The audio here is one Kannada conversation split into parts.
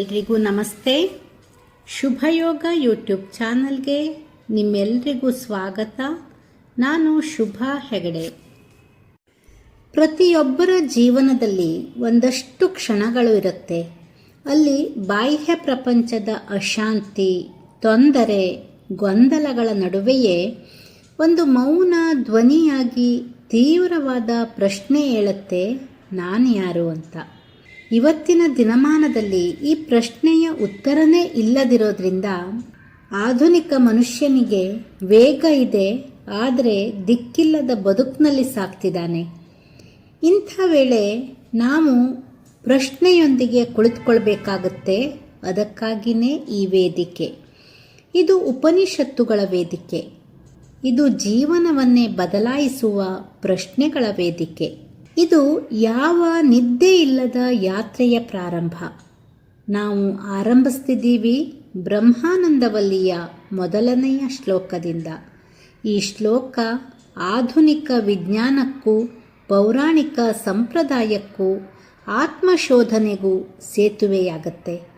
ಎಲ್ರಿಗೂ ನಮಸ್ತೆ. ಶುಭಯೋಗ ಯೂಟ್ಯೂಬ್ ಚಾನಲ್ಗೆ ನಿಮ್ಮೆಲ್ರಿಗೂ ಸ್ವಾಗತ. ನಾನು ಶುಭ ಹೆಗಡೆ. ಪ್ರತಿಯೊಬ್ಬರ ಜೀವನದಲ್ಲಿ ಒಂದಷ್ಟು ಕ್ಷಣಗಳು ಇರುತ್ತೆ. ಅಲ್ಲಿ ಬಾಹ್ಯ ಪ್ರಪಂಚದ ಅಶಾಂತಿ, ತೊಂದರೆ, ಗೊಂದಲಗಳ ನಡುವೆಯೇ ಒಂದು ಮೌನ ಧ್ವನಿಯಾಗಿ ತೀವ್ರವಾದ ಪ್ರಶ್ನೆ ಹೇಳುತ್ತೆ ನಾನು ಯಾರು ಅಂತ. ಇವತ್ತಿನ ದಿನಮಾನದಲ್ಲಿ ಈ ಪ್ರಶ್ನೆಯ ಉತ್ತರನೇ ಇಲ್ಲದಿರೋದ್ರಿಂದ ಆಧುನಿಕ ಮನುಷ್ಯನಿಗೆ ವೇಗ ಇದೆ, ಆದರೆ ದಿಕ್ಕಿಲ್ಲದ ಬದುಕಿನಲ್ಲಿ ಸಾಕ್ತಿದ್ದಾನೆ. ಇಂಥ ವೇಳೆ ನಾವು ಪ್ರಶ್ನೆಯೊಂದಿಗೆ ಕುಳಿತುಕೊಳ್ಬೇಕಾಗುತ್ತೆ. ಅದಕ್ಕಾಗಿಯೇ ಈ ವೇದಿಕೆ. ಇದು ಉಪನಿಷತ್ತುಗಳ ವೇದಿಕೆ. ಇದು ಜೀವನವನ್ನೇ ಬದಲಾಯಿಸುವ ಪ್ರಶ್ನೆಗಳ ವೇದಿಕೆ. ಇದು ಯಾವ ನಿದ್ದೆ ಇಲ್ಲದ ಯಾತ್ರೆಯ ಪ್ರಾರಂಭ. ನಾವು ಆರಂಭಿಸ್ತಿದ್ದೀವಿ ಬ್ರಹ್ಮಾನಂದವಲ್ಲಿಯ ಮೊದಲನೆಯ ಶ್ಲೋಕದಿಂದ. ಈ ಶ್ಲೋಕ ಆಧುನಿಕ ವಿಜ್ಞಾನಕ್ಕೂ, ಪೌರಾಣಿಕ ಸಂಪ್ರದಾಯಕ್ಕೂ, ಆತ್ಮಶೋಧನೆಗೂ ಸೇತುವೆಯಾಗತ್ತೆ.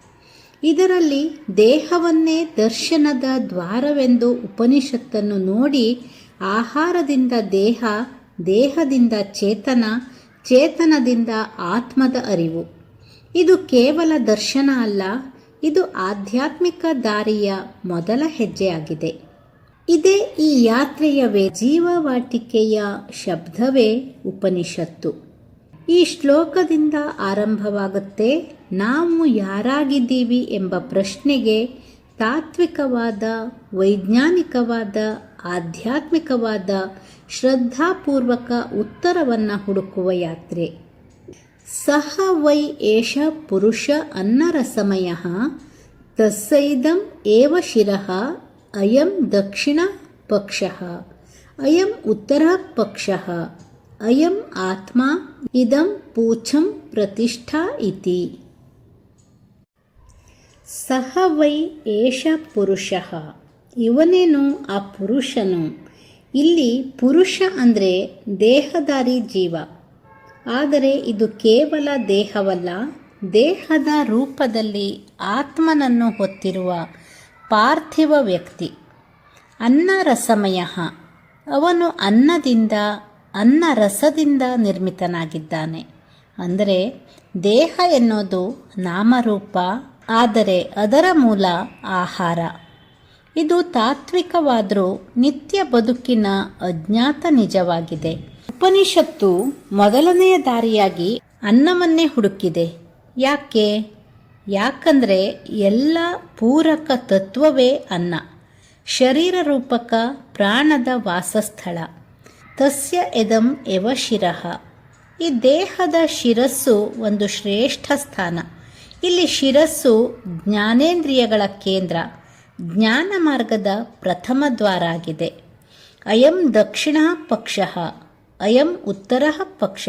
ಇದರಲ್ಲಿ ದೇಹವನ್ನೇ ದರ್ಶನದ ದ್ವಾರವೆಂದು ಉಪನಿಷತ್ತನ್ನು ನೋಡಿ ಆಹಾರದಿಂದ ದೇಹ ದೇಹದಿಂದ ಚೇತನ, ಚೇತನದಿಂದ ಆತ್ಮದ ಅರಿವು. ಇದು ಕೇವಲ ದರ್ಶನ ಅಲ್ಲ, ಇದು ಆಧ್ಯಾತ್ಮಿಕ ದಾರಿಯ ಮೊದಲ ಹೆಜ್ಜೆಯಾಗಿದೆ. ಇದೇ ಈ ಯಾತ್ರೆಯ ವೇ ಜೀವವಾಟಿಕೆಯ ಶಬ್ದವೇ ಉಪನಿಷತ್ತು. ಈ ಶ್ಲೋಕದಿಂದ ಆರಂಭವಾಗುತ್ತೆ, ನಾವು ಯಾರಾಗಿದ್ದೀವಿ ಎಂಬ ಪ್ರಶ್ನೆಗೆ ತಾತ್ವಿಕವಾದ, ವೈಜ್ಞಾನಿಕವಾದ ಆಧ್ಯಾತ್ಮಿಕವಾದ ಶ್ರದ್ಧಾಪೂರ್ವಕ ಉತ್ತರವನ್ನು ಹುಡುಕುವ ಯಾತ್ರೆ. ಸಹ ವೈ ಏಷ ಪುರುಷ ಅನ್ನರಸಮಯ ತಸ್ಸೈದಂ ಏವ ಶಿರಃ ಅಯಂ ದಕ್ಷಿಣ ಪಕ್ಷ. ಅಯಂ ಉತ್ತರ ಪಕ್ಷ. ಅಯಂ ಆತ್ಮ ಇದಂ ಪೂಚಂ ಪ್ರತಿಷ್ಠಾ ಇತಿ. ಸಹ ವೈ ಏಷ ಪುರುಷ. ಇವನೇನು? ಆ ಪುರುಷನು. ಇಲ್ಲಿ ಪುರುಷ ಅಂದರೆ ದೇಹದಾರಿ ಜೀವ. ಆದರೆ ಇದು ಕೇವಲ ದೇಹವಲ್ಲ. ದೇಹದ ರೂಪದಲ್ಲಿ ಆತ್ಮನನ್ನು ಹೊತ್ತಿರುವ ಪಾರ್ಥಿವ ವ್ಯಕ್ತಿ. ಅನ್ನ ರಸಮಯ. ಅವನು ಅನ್ನದಿಂದ, ಅನ್ನ ರಸದಿಂದ ನಿರ್ಮಿತನಾಗಿದ್ದಾನೆ. ಅಂದರೆ ದೇಹ ಎನ್ನುವುದು ನಾಮರೂಪ, ಆದರೆ ಅದರ ಮೂಲ ಆಹಾರ. ಇದು ತಾತ್ವಿಕವಾದರೂ ನಿತ್ಯ ಬದುಕಿನ ಅಜ್ಞಾತ ನಿಜವಾಗಿದೆ. ಉಪನಿಷತ್ತು ಮೊದಲನೆಯ ದಾರಿಯಾಗಿ ಅನ್ನವನ್ನೇ ಹುಡುಕಿದೆ. ಯಾಕೆ? ಯಾಕಂದರೆ ಎಲ್ಲ ಪೂರಕ ತತ್ವವೇ ಅನ್ನ. ಶರೀರ ರೂಪಕ ಪ್ರಾಣದ ವಾಸಸ್ಥಳ. ತಸ್ಯ ಎದಂ ಎವ ಶಿರಃ. ಈ ದೇಹದ ಶಿರಸ್ಸು ಒಂದು ಶ್ರೇಷ್ಠ ಸ್ಥಾನ. ಇಲ್ಲಿ ಶಿರಸ್ಸು ಜ್ಞಾನೇಂದ್ರಿಯಗಳ ಕೇಂದ್ರ. ಜ್ಞಾನ ಮಾರ್ಗದ ಪ್ರಥಮ ದ್ವಾರ ಆಗಿದೆ ಅಯಂ ದಕ್ಷಿಣ ಪಕ್ಷ, ಅಯಂ ಉತ್ತರ ಪಕ್ಷ.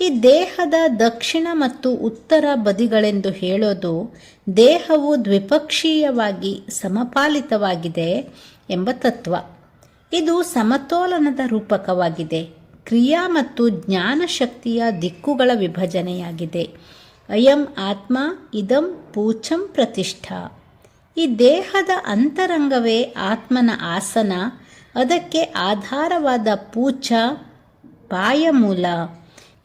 ಈ ದೇಹದ ದಕ್ಷಿಣ ಮತ್ತು ಉತ್ತರ ಬದಿಗಳೆಂದು ಹೇಳೋದು ದೇಹವು ದ್ವಿಪಕ್ಷೀಯವಾಗಿ ಸಮಪಾಲಿತವಾಗಿದೆ ಎಂಬ ತತ್ವ. ಇದು ಸಮತೋಲನದ ರೂಪಕವಾಗಿದೆ. ಕ್ರಿಯಾ ಮತ್ತು ಜ್ಞಾನ ಶಕ್ತಿಯ ದಿಕ್ಕುಗಳ ವಿಭಜನೆಯಾಗಿದೆ. ಅಯಂ ಆತ್ಮ, ಇದಂ ಪೂಚಂ ಪ್ರತಿಷ್ಠಾ. ಈ ದೇಹದ ಅಂತರಂಗವೇ ಆತ್ಮನ ಆಸನ, ಅದಕ್ಕೆ ಆಧಾರವಾದ ಪೂಚ ಪಾಯಮೂಲ.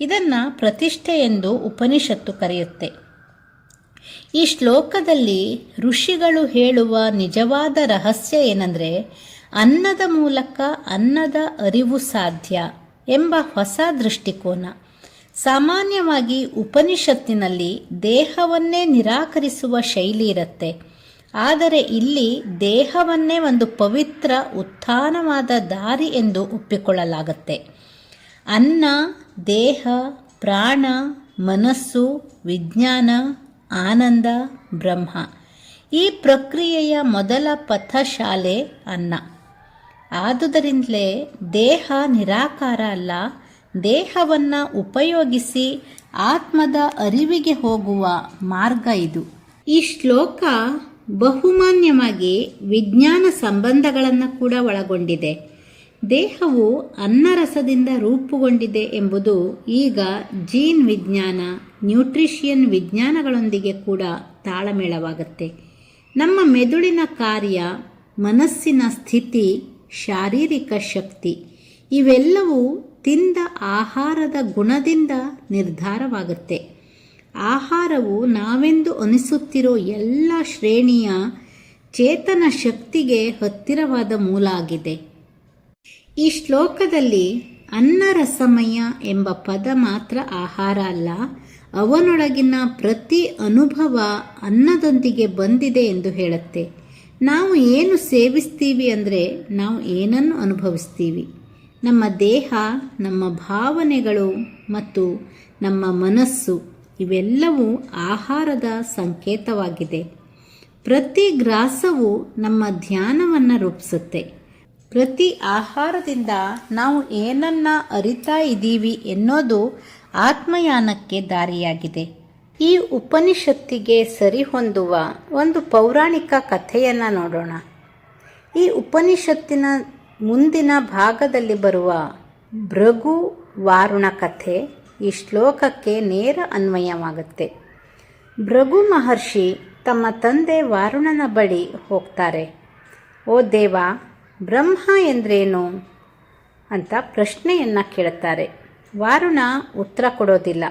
ಇದನ್ನು ಪ್ರತಿಷ್ಠೆ ಎಂದು ಉಪನಿಷತ್ತು ಕರೆಯುತ್ತೆ. ಈ ಶ್ಲೋಕದಲ್ಲಿ ಋಷಿಗಳು ಹೇಳುವ ನಿಜವಾದ ರಹಸ್ಯ ಏನಂದರೆ, ಅನ್ನದ ಮೂಲಕ ಅನ್ನದ ಅರಿವು ಸಾಧ್ಯ ಎಂಬ ಹೊಸ ದೃಷ್ಟಿಕೋನ. ಸಾಮಾನ್ಯವಾಗಿ ಉಪನಿಷತ್ತಿನಲ್ಲಿ ದೇಹವನ್ನೇ ನಿರಾಕರಿಸುವ ಶೈಲಿ ಇರುತ್ತೆ. ಆದರೆ ಇಲ್ಲಿ ದೇಹವನ್ನೇ ಒಂದು ಪವಿತ್ರ, ಉತ್ಥಾನವಾದ ದಾರಿ ಎಂದು ಒಪ್ಪಿಕೊಳ್ಳಲಾಗುತ್ತೆ. ಅನ್ನ, ದೇಹ, ಪ್ರಾಣ, ಮನಸ್ಸು, ವಿಜ್ಞಾನ, ಆನಂದ, ಬ್ರಹ್ಮ. ಈ ಪ್ರಕ್ರಿಯೆಯ ಮೊದಲ ಪಥಶಾಲೆ ಅನ್ನ. ಆದುದರಿಂದಲೇ ದೇಹ ನಿರಾಕಾರ ಅಲ್ಲ, ದೇಹವನ್ನು ಉಪಯೋಗಿಸಿ ಆತ್ಮದ ಅರಿವಿಗೆ ಹೋಗುವ ಮಾರ್ಗ ಇದು. ಈ ಶ್ಲೋಕ ಬಹುಮಾನ್ಯವಾಗಿ ವಿಜ್ಞಾನ ಸಂಬಂಧಗಳನ್ನು ಕೂಡ ಒಳಗೊಂಡಿದೆ. ದೇಹವು ಅನ್ನರಸದಿಂದ ರೂಪುಗೊಂಡಿದೆ ಎಂಬುದು ಈಗ ಜೀನ್ ವಿಜ್ಞಾನ, ನ್ಯೂಟ್ರಿಷಿಯನ್ ವಿಜ್ಞಾನಗಳೊಂದಿಗೆ ಕೂಡ ತಾಳಮೇಳವಾಗುತ್ತೆ. ನಮ್ಮ ಮೆದುಳಿನ ಕಾರ್ಯ, ಮನಸ್ಸಿನ ಸ್ಥಿತಿ, ಶಾರೀರಿಕ ಶಕ್ತಿ ಇವೆಲ್ಲವೂ ತಿಂದ ಆಹಾರದ ಗುಣದಿಂದ ನಿರ್ಧಾರವಾಗುತ್ತೆ. ಆಹಾರವು ನಾವೆಂದು ಅನಿಸುತ್ತಿರೋ ಎಲ್ಲ ಶ್ರೇಣಿಯ ಚೇತನ ಶಕ್ತಿಗೆ ಹತ್ತಿರವಾದ ಮೂಲ ಆಗಿದೆ. ಈ ಶ್ಲೋಕದಲ್ಲಿ ಅನ್ನರಸಮಯ ಎಂಬ ಪದ ಮಾತ್ರ ಆಹಾರ ಅಲ್ಲ, ಅವನೊಳಗಿನ ಪ್ರತಿ ಅನುಭವ ಅನ್ನದೊಂದಿಗೆ ಬಂದಿದೆ ಎಂದು ಹೇಳುತ್ತೆ. ನಾವು ಏನು ಸೇವಿಸ್ತೀವಿ ಅಂದರೆ ನಾವು ಏನನ್ನು ಅನುಭವಿಸ್ತೀವಿ? ನಮ್ಮ ದೇಹ, ನಮ್ಮ ಭಾವನೆಗಳು ಮತ್ತು ನಮ್ಮ ಮನಸ್ಸು. ಇವೆಲ್ಲವೂ ಆಹಾರದ ಸಂಕೇತವಾಗಿದೆ. ಪ್ರತಿ ಗ್ರಾಸವು ನಮ್ಮ ಧ್ಯಾನವನ್ನು ರೂಪಿಸುತ್ತೆ. ಪ್ರತಿ ಆಹಾರದಿಂದ ನಾವು ಏನನ್ನ ಅರಿತಾ ಇದ್ದೀವಿ ಎನ್ನೋದು ಆತ್ಮಯಾನಕ್ಕೆ ದಾರಿಯಾಗಿದೆ. ಈ ಉಪನಿಷತ್ತಿಗೆ ಸರಿಹೊಂದುವ ಒಂದು ಪೌರಾಣಿಕ ಕಥೆಯನ್ನು ನೋಡೋಣ. ಈ ಉಪನಿಷತ್ತಿನ ಮುಂದಿನ ಭಾಗದಲ್ಲಿ ಬರುವ ಭೃಗು ವಾರುಣ ಕಥೆ. ಈ ಶ್ಲೋಕಕ್ಕೆ ನೇರ ಅನ್ವಯವಾಗುತ್ತೆ. ಭೃಗು ಮಹರ್ಷಿ ತಮ್ಮ ತಂದೆ ವಾರುಣನ ಬಳಿ ಹೋಗ್ತಾರೆ. ಓ ದೇವ, ಬ್ರಹ್ಮ ಎಂದ್ರೇನು? ಅಂತ ಪ್ರಶ್ನೆಯನ್ನು ಕೇಳುತ್ತಾರೆ. ವಾರುಣ ಉತ್ತರ ಕೊಡೋದಿಲ್ಲ.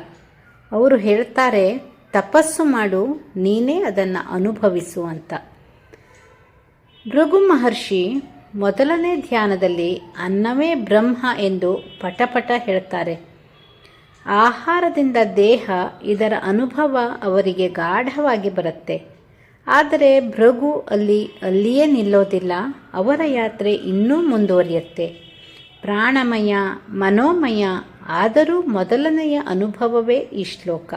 ಅವರು ಹೇಳ್ತಾರೆ, ತಪಸ್ಸು ಮಾಡು, ನೀನೇ ಅದನ್ನು ಅನುಭವಿಸು ಅಂತ. ಭೃಗು ಮಹರ್ಷಿ ಮೊದಲನೇ ಧ್ಯಾನದಲ್ಲಿ ಅನ್ನವೇ ಬ್ರಹ್ಮ ಎಂದು ಪಟಪಟ ಹೇಳ್ತಾರೆ. ಆಹಾರದಿಂದ ದೇಹ ಇದರ ಅನುಭವ ಅವರಿಗೆ ಗಾಢವಾಗಿ ಬರುತ್ತೆ. ಆದರೆ ಭೃಗು ಅಲ್ಲಿ ಅಲ್ಲಿಯೇ ನಿಲ್ಲೋದಿಲ್ಲ, ಅವರ ಯಾತ್ರೆ ಇನ್ನೂ ಮುಂದುವರಿಯುತ್ತೆ. ಪ್ರಾಣಮಯ, ಮನೋಮಯ, ಆದರೂ ಮೊದಲನೆಯ ಅನುಭವವೇ ಈ ಶ್ಲೋಕ.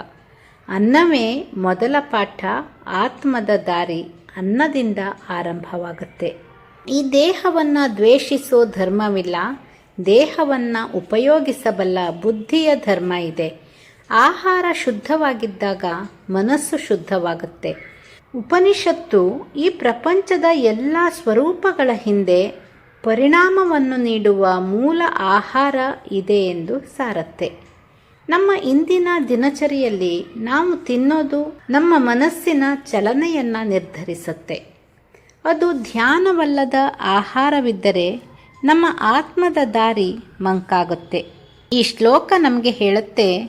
ಅನ್ನವೇ ಮೊದಲ ಪಾಠ, ಆತ್ಮದ ದಾರಿ ಅನ್ನದಿಂದ ಆರಂಭವಾಗುತ್ತೆ. ಈ ದೇಹವನ್ನು ದ್ವೇಷಿಸೋ ಧರ್ಮವಿಲ್ಲ ದೇಹವನ್ನು ಉಪಯೋಗಿಸಬಲ್ಲ ಬುದ್ಧಿಯ ಧರ್ಮ ಇದೆ. ಆಹಾರ ಶುದ್ಧವಾಗಿದ್ದಾಗ ಮನಸ್ಸು ಶುದ್ಧವಾಗುತ್ತೆ. ಉಪನಿಷತ್ತು ಈ ಪ್ರಪಂಚದ ಎಲ್ಲ ಸ್ವರೂಪಗಳ ಹಿಂದೆ ಪರಿಣಾಮವನ್ನು ನೀಡುವ ಮೂಲ ಆಹಾರ ಇದೆ ಎಂದು ಸಾರತ್ತೆ. ನಮ್ಮ ಇಂದಿನ ದಿನಚರಿಯಲ್ಲಿ ನಾವು ತಿನ್ನೋದು ನಮ್ಮ ಮನಸ್ಸಿನ ಚಲನೆಯನ್ನು ನಿರ್ಧರಿಸುತ್ತೆ. ಅದು ಧ್ಯಾನವಲ್ಲದ ಆಹಾರವಿದ್ದರೆ ನಮ್ಮ ಆತ್ಮದ ದಾರಿ ಮಂಕಾಗುತ್ತೆ. ಈ ಶ್ಲೋಕ ನಮಗೆ ಹೇಳುತ್ತೆ,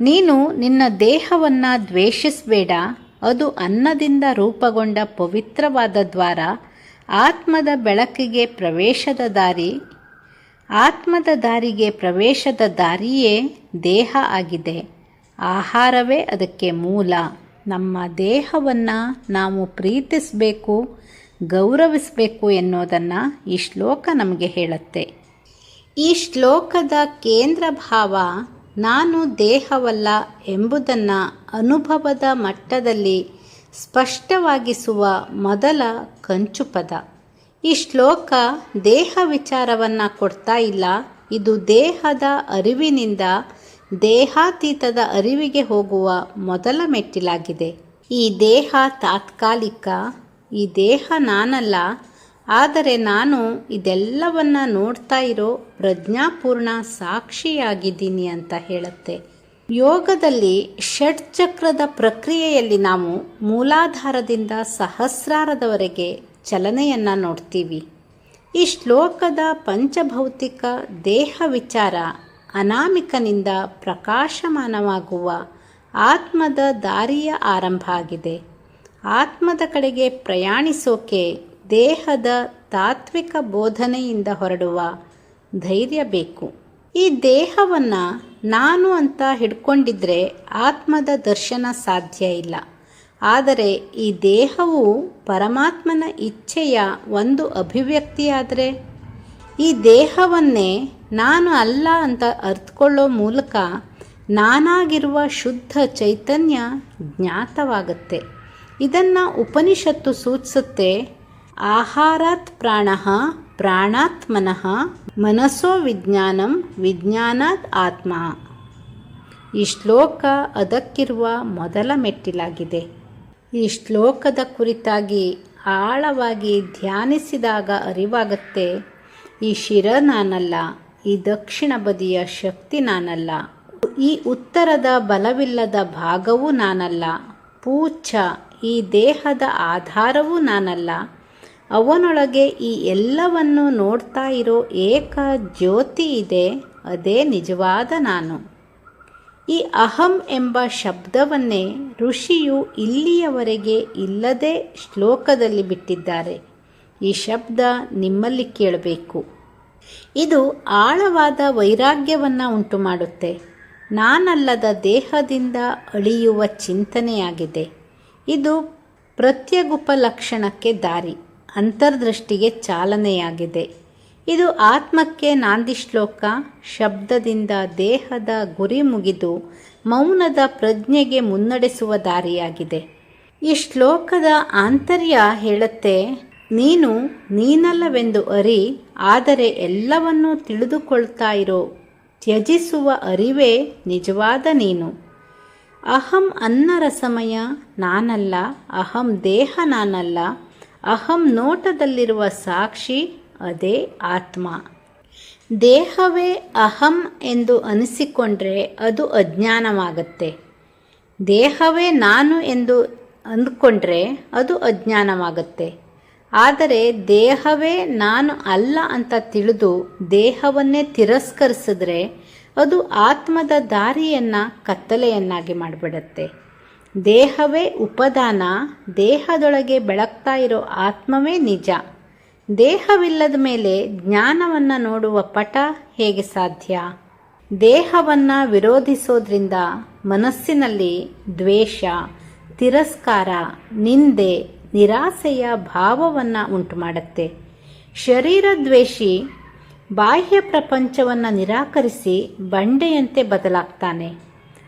ನೀನು ನಿನ್ನ ದೇಹವನ್ನು ದ್ವೇಷಿಸಬೇಡ, ಅದು ಅನ್ನದಿಂದ ರೂಪಗೊಂಡ ಪವಿತ್ರವಾದ ದ್ವಾರ, ಆತ್ಮದ ಬೆಳಕಿಗೆ ಪ್ರವೇಶದ ದಾರಿ, ಆತ್ಮದ ದಾರಿಗೆ ಪ್ರವೇಶದ ದಾರಿಯೇ ದೇಹ ಆಗಿದೆ. ಆಹಾರವೇ ಅದಕ್ಕೆ ಮೂಲ. ನಮ್ಮ ದೇಹವನ್ನು ನಾವು ಪ್ರೀತಿಸಬೇಕು ಗೌರವಿಸಬೇಕು ಎನ್ನುವುದನ್ನು ಈ ಶ್ಲೋಕ ನಮಗೆ ಹೇಳುತ್ತೆ. ಈ ಶ್ಲೋಕದ ಕೇಂದ್ರ ಭಾವ ನಾನು ದೇಹವಲ್ಲ ಎಂಬುದನ್ನು ಅನುಭವದ ಮಟ್ಟದಲ್ಲಿ ಸ್ಪಷ್ಟವಾಗಿಸುವ ಮೊದಲ ಕಂಚು ಪದ ಈ ಶ್ಲೋಕ ದೇಹ ವಿಚಾರವನ್ನು ಕೊಡ್ತಾ ಇಲ್ಲ. ಇದು ದೇಹದ ಅರಿವಿನಿಂದ ದೇಹಾತೀತದ ಅರಿವಿಗೆ ಹೋಗುವ ಮೊದಲ ಮೆಟ್ಟಿಲಾಗಿದೆ. ಈ ದೇಹ ತಾತ್ಕಾಲಿಕ ಈ ದೇಹ ನಾನಲ್ಲ, ಆದರೆ ನಾನು ಇದೆಲ್ಲವನ್ನ ನೋಡ್ತಾ ಇರೋ ಪ್ರಜ್ಞಾಪೂರ್ಣ ಸಾಕ್ಷಿಯಾಗಿದ್ದೀನಿ ಅಂತ ಹೇಳುತ್ತೆ. ಯೋಗದಲ್ಲಿ ಷಟ್ಚಕ್ರದ ಪ್ರಕ್ರಿಯೆಯಲ್ಲಿ ನಾವು ಮೂಲಾಧಾರದಿಂದ ಸಹಸ್ರಾರದವರೆಗೆ ಚಲನೆಯನ್ನು ನೋಡ್ತೀವಿ. ಈ ಶ್ಲೋಕದ ಪಂಚಭೌತಿಕ ದೇಹ ವಿಚಾರ ಅನಾಮಿಕನಿಂದ ಪ್ರಕಾಶಮಾನವಾಗುವ ಆತ್ಮದ ದಾರಿಯ ಆರಂಭ ಆಗಿದೆ. ಆತ್ಮದ ಕಡೆಗೆ ಪ್ರಯಾಣಿಸೋಕೆ ದೇಹದ ತಾತ್ವಿಕ ಬೋಧನೆಯಿಂದ ಹೊರಡುವ ಧೈರ್ಯ ಬೇಕು. ಈ ದೇಹವನ್ನು ನಾನು ಅಂತ ಹಿಡ್ಕೊಂಡಿದ್ರೆ ಆತ್ಮದ ದರ್ಶನ ಸಾಧ್ಯ ಇಲ್ಲ. ಆದರೆ ಈ ದೇಹವು ಪರಮಾತ್ಮನ ಇಚ್ಛೆಯ ಒಂದು ಅಭಿವ್ಯಕ್ತಿಯಾದರೆ? ಈ ದೇಹವನ್ನೇ ನಾನು ಅಲ್ಲ ಅಂತ ಅರ್ಥಕೊಳ್ಳೋ ಮೂಲಕ ನಾನಾಗಿರುವ ಶುದ್ಧ ಚೈತನ್ಯ ಜ್ಞಾತವಾಗುತ್ತೆ. ಇದನ್ನು ಉಪನಿಷತ್ತು ಸೂಚಿಸುತ್ತೆ, ಆಹಾರಾತ್ ಪ್ರಾಣ ಪ್ರಾಣಾತ್ ಮನಃ ಮನಸ್ಸೋ ವಿಜ್ಞಾನಂ, ವಿಜ್ಞಾನಾತ್ ಆತ್ಮ. ಈ ಶ್ಲೋಕ ಅದಕ್ಕಿರುವ ಮೊದಲ ಮೆಟ್ಟಿಲಾಗಿದೆ. ಈ ಶ್ಲೋಕದ ಕುರಿತಾಗಿ ಆಳವಾಗಿ ಧ್ಯಾನಿಸಿದಾಗ ಅರಿವಾಗುತ್ತೆ, ಈ ಶಿರ ನಾನಲ್ಲ, ಈ ದಕ್ಷಿಣ ಬದಿಯ ಶಕ್ತಿ ನಾನಲ್ಲ, ಈ ಉತ್ತರದ ಬಲವಿಲ್ಲದ ಭಾಗವೂ ನಾನಲ್ಲ, ಪೂಚ್ಛ ಈ ದೇಹದ ಆಧಾರವೂ ನಾನಲ್ಲ. ಅವನೊಳಗೆ ಈ ಎಲ್ಲವನ್ನು ನೋಡ್ತಾ ಇರೋ ಏಕ ಜ್ಯೋತಿ ಇದೆ, ಅದೇ ನಿಜವಾದ ನಾನು. ಈ ಅಹಂ ಎಂಬ ಶಬ್ದವನ್ನೇ ಋಷಿಯು ಇಲ್ಲಿಯವರೆಗೆ ಇಲ್ಲದೆ ಶ್ಲೋಕದಲ್ಲಿ ಬಿಟ್ಟಿದ್ದಾರೆ. ಈ ಶಬ್ದ ನಿಮ್ಮಲ್ಲಿ ಕೇಳಬೇಕು. ಇದು ಆಳವಾದ ವೈರಾಗ್ಯವನ್ನು ಉಂಟು ಮಾಡುತ್ತೆ ನಾನಲ್ಲದ ದೇಹದಿಂದ ಅಳಿಯುವ ಚಿಂತನೆಯಾಗಿದೆ. ಇದು ಪ್ರತ್ಯಗುಪಲಕ್ಷಣಕ್ಕೆ ದಾರಿ, ಅಂತರ್ದೃಷ್ಟಿಗೆ ಚಾಲನೆಯಾಗಿದೆ. ಇದು ಆತ್ಮಕ್ಕೆ ನಾಂದಿ ಶ್ಲೋಕ ಶಬ್ದದಿಂದ ದೇಹದ ಗುರಿ ಮುಗಿದು ಮೌನದ ಪ್ರಜ್ಞೆಗೆ ಮುನ್ನಡೆಸುವ ದಾರಿಯಾಗಿದೆ. ಈ ಶ್ಲೋಕದ ಆಂತರ್ಯ ಹೇಳುತ್ತೆ, ನೀನು ನೀನಲ್ಲವೆಂದು ಅರಿ, ಆದರೆ ಎಲ್ಲವನ್ನೂ ತಿಳಿದುಕೊಳ್ತಾ ಇರೋ, ತ್ಯಜಿಸುವ ಅರಿವೇ ನಿಜವಾದ ನೀನು. ಅಹಂ ಅನ್ನರಸಮಯ ನಾನಲ್ಲ, ಅಹಂ ದೇಹ ನಾನಲ್ಲ, ಅಹಂ ನೋಟದಲ್ಲಿರುವ ಸಾಕ್ಷಿ ಅದೇ ಆತ್ಮ. ದೇಹವೇ ಅಹಂ ಎಂದು ಅನಿಸಿಕೊಂಡ್ರೆ ಅದು ಅಜ್ಞಾನವಾಗತ್ತೆ. ದೇಹವೇ ನಾನು ಎಂದು ಅಂದ್ಕೊಂಡ್ರೆ ಅದು ಅಜ್ಞಾನವಾಗತ್ತೆ. ಆದರೆ ದೇಹವೇ ನಾನು ಅಲ್ಲ ಅಂತ ತಿಳಿದು ದೇಹವನ್ನೇ ತಿರಸ್ಕರಿಸಿದ್ರೆ ಅದು ಆತ್ಮದ ದಾರಿಯನ್ನು ಕತ್ತಲೆಯನ್ನಾಗಿ ಮಾಡಿಬಿಡತ್ತೆ. ದೇಹವೇ ಉಪದಾನ, ದೇಹದೊಳಗೆ ಬೆಳಗ್ತಾ ಇರೋ ಆತ್ಮವೇ ನಿಜ. ದೇಹವಿಲ್ಲದ ಮೇಲೆ ಜ್ಞಾನವನ್ನು ನೋಡುವ ಪಟ ಹೇಗೆ ಸಾಧ್ಯ? ದೇಹವನ್ನು ವಿರೋಧಿಸೋದ್ರಿಂದ ಮನಸ್ಸಿನಲ್ಲಿ ದ್ವೇಷ, ತಿರಸ್ಕಾರ, ನಿಂದೆ, ನಿರಾಸೆಯ ಭಾವವನ್ನು ಉಂಟು ಮಾಡುತ್ತೆ ಶರೀರ ದ್ವೇಷಿ ಬಾಹ್ಯ ಪ್ರಪಂಚವನ್ನು ನಿರಾಕರಿಸಿ ಬಂಡೆಯಂತೆ ಬದಲಾಗ್ತಾನೆ.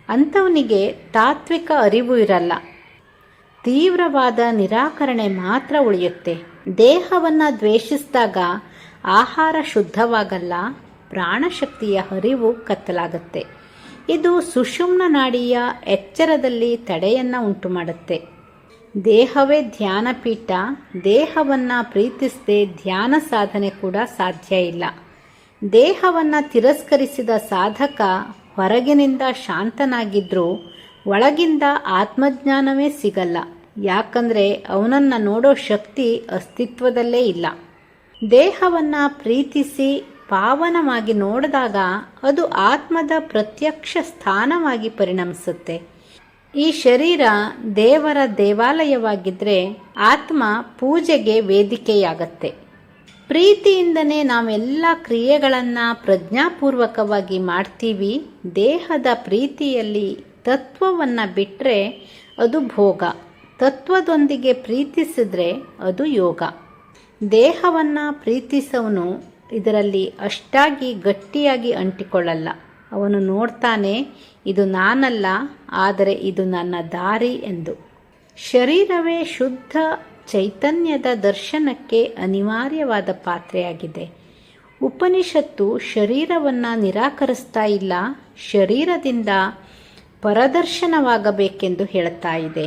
ಅಂಥವನಿಗೆ ತಾತ್ವಿಕ ಅರಿವು ಇರಲ್ಲ. ತೀವ್ರವಾದ ನಿರಾಕರಣೆ ಮಾತ್ರ ಉಳಿಯುತ್ತೆ. ದೇಹವನ್ನು ದ್ವೇಷಿಸಿದಾಗ ಆಹಾರ ಶುದ್ಧವಾಗಲ್ಲ, ಪ್ರಾಣಶಕ್ತಿಯ ಹರಿವು ಕತ್ತಲಾಗುತ್ತೆ. ಇದು ಸುಷುಮ್ನ ನಾಡಿಯ ಎಚ್ಚರದಲ್ಲಿ ತಡೆಯನ್ನು ಉಂಟು ಮಾಡುತ್ತೆ ದೇಹವೇ ಧ್ಯಾನಪೀಠ, ದೇಹವನ್ನು ಪ್ರೀತಿಸದೆ ಧ್ಯಾನ ಸಾಧನೆ ಕೂಡ ಸಾಧ್ಯ ಇಲ್ಲ. ದೇಹವನ್ನು ತಿರಸ್ಕರಿಸಿದ ಸಾಧಕ ಹೊರಗಿನಿಂದ ಶಾಂತನಾಗಿದ್ದರೂ ಒಳಗಿಂದ ಆತ್ಮಜ್ಞಾನವೇ ಸಿಗಲ್ಲ. ಯಾಕಂದರೆ ಅವನನ್ನು ನೋಡೋ ಶಕ್ತಿ ಅಸ್ತಿತ್ವದಲ್ಲೇ ಇಲ್ಲ. ದೇಹವನ್ನು ಪ್ರೀತಿಸಿ ಪಾವನವಾಗಿ ನೋಡಿದಾಗ ಅದು ಆತ್ಮದ ಪ್ರತ್ಯಕ್ಷ ಸ್ಥಾನವಾಗಿ ಪರಿಣಮಿಸುತ್ತೆ. ಈ ಶರೀರ ದೇವರ ದೇವಾಲಯವಾಗಿದ್ದರೆ ಆತ್ಮ ಪೂಜೆಗೆ ವೇದಿಕೆಯಾಗತ್ತೆ. ಪ್ರೀತಿಯಿಂದನೇ ನಾವೆಲ್ಲ ಕ್ರಿಯೆಗಳನ್ನು ಪ್ರಜ್ಞಾಪೂರ್ವಕವಾಗಿ ಮಾಡ್ತೀವಿ, ದೇಹದ ಪ್ರೀತಿಯಲ್ಲಿ ತತ್ವವನ್ನು ಬಿಟ್ಟರೆ ಅದು ಭೋಗ. ತತ್ವದೊಂದಿಗೆ ಪ್ರೀತಿಸಿದ್ರೆ ಅದು ಯೋಗ. ದೇಹವನ್ನು ಪ್ರೀತಿಸವನು ಇದರಲ್ಲಿ ಅಷ್ಟಾಗಿ ಗಟ್ಟಿಯಾಗಿ ಅಂಟಿಕೊಳ್ಳಲ್ಲ. ಅವನು ನೋಡ್ತಾನೆ, ಇದು ನಾನಲ್ಲ, ಆದರೆ ಇದು ನನ್ನ ದಾರಿ ಎಂದು. ಶರೀರವೇ ಶುದ್ಧ ಚೈತನ್ಯದ ದರ್ಶನಕ್ಕೆ ಅನಿವಾರ್ಯವಾದ ಪಾತ್ರೆಯಾಗಿದೆ. ಉಪನಿಷತ್ತು ಶರೀರವನ್ನು ನಿರಾಕರಿಸ್ತಾ ಇಲ್ಲ, ಶರೀರದಿಂದ ಪರದರ್ಶನವಾಗಬೇಕೆಂದು ಹೇಳ್ತಾ ಇದೆ.